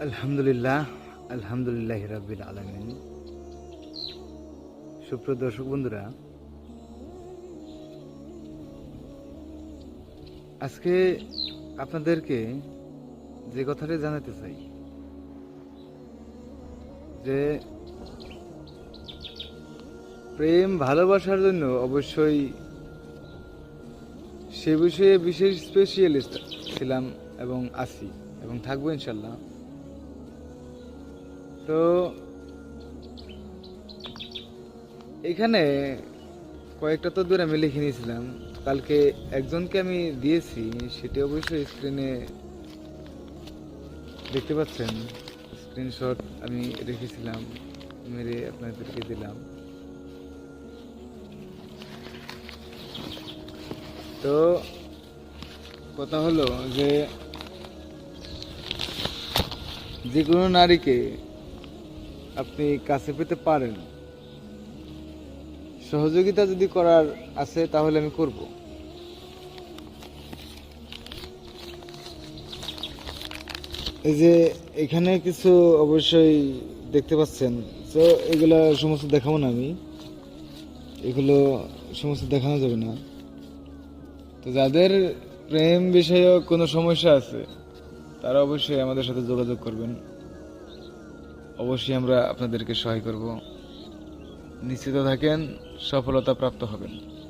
আলহামদুলিল্লাহ আলহামদুলিল্লাহ রাব্বিল আলমিন। সুপ্রিয় দর্শক বন্ধুরা, আজকে আপনাদেরকে যে কথাটা জানাতে চাই, যে প্রেম ভালোবাসার জন্য অবশ্যই সে বিষয়ে বিশেষ স্পেশালিস্ট ছিলাম এবং আছি এবং থাকব ইনশাল্লাহ তো এখানে কয়েকটা তো দূরে আমি লিখে নিয়েছিলাম। কালকে একজনকে আমি দিয়েছি, সেটি অবশ্যই স্ক্রিনে দেখতে পাচ্ছেন। স্ক্রিনশট আমি রেখেছিলাম মেরে আপনাদেরকে দিলাম। তো কথা হলো যে যে কোনো নারীকে আপনি কাছে পেতে পারেন। সহযোগিতা যদি করার আছে, তাহলে আমি করব। এই যে এখানে কিছু অবশ্যই দেখতে পাচ্ছেন। তো এগুলা সমস্ত দেখাবো না আমি। এগুলো সমস্ত দেখানো যাবে না। তো যাদের প্রেম বিষয়ে কোনো সমস্যা আছে, তারা অবশ্যই আমাদের সাথে যোগাযোগ করবেন। অবশ্যই আমরা আপনাদেরকে সহায় করব। নিশ্চিত থাকেন সফলতা প্রাপ্ত হবেন।